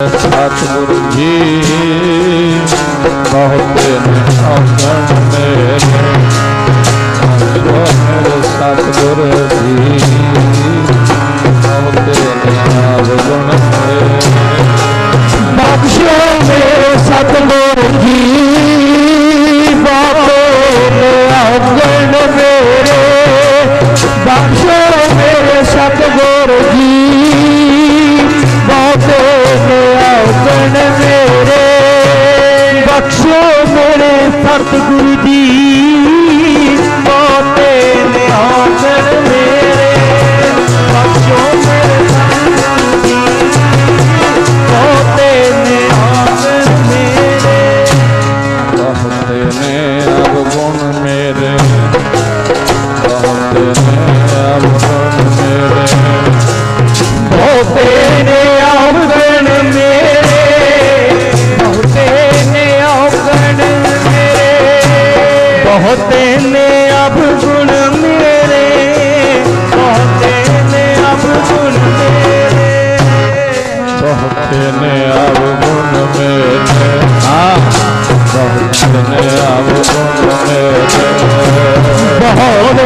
ਸਤਿਗੁਰੂ ਜੀ ਬਹੁਤ ਨੇ ਔਗਣ ਮੇਰੇ ਜੋ ਮੇਰੇ ਜੀ ਮੇਰੇ ਸਤਿਗੁਰ ਹੋਤੇ ਨੇ ਮੇਰੇ ਨੇ ਅਵਗੁਣ ਮੇਰੇ। ਬਹੁਤ ਨੇ ਅਵਗੁਣ ਮੇਰੇ ਹਾਂ। ਬਹੁਤ ਨੇ ਅਵਗੁਣ ਮੇਰੇ। ਬਹੁਤੇ ਨੇ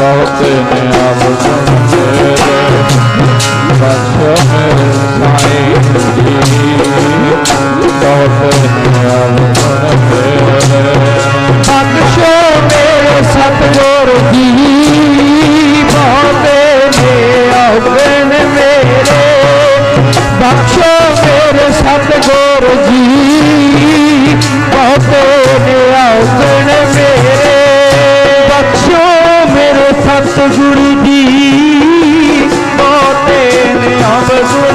ਬਹੁਤ ਨੇ ਅਵਗੁਣ ਮੇਰੇ ਬਖਸ਼ੋ ਮੇਰੇ ਸਾਈਂ ਜੀ ਬਹੁਤ ਨੇ ਅਵਗੁਣ ਮੇਰੇ ਬਖਸ਼ੋ ਮੇਰੇ ਸਤਿਗੁਰ ਜੀ ਬਹੁਤੇ ਨੇ ਅਫਗਣ ਮੇਰੇ ਬਖਸ਼ੋ ਮੇਰੇ ਸਤਿਗੁਰ ਜੀ ਬਹੁਤੇ ਨੇ ਅਫਗਣ સુધી તો તેને અવસર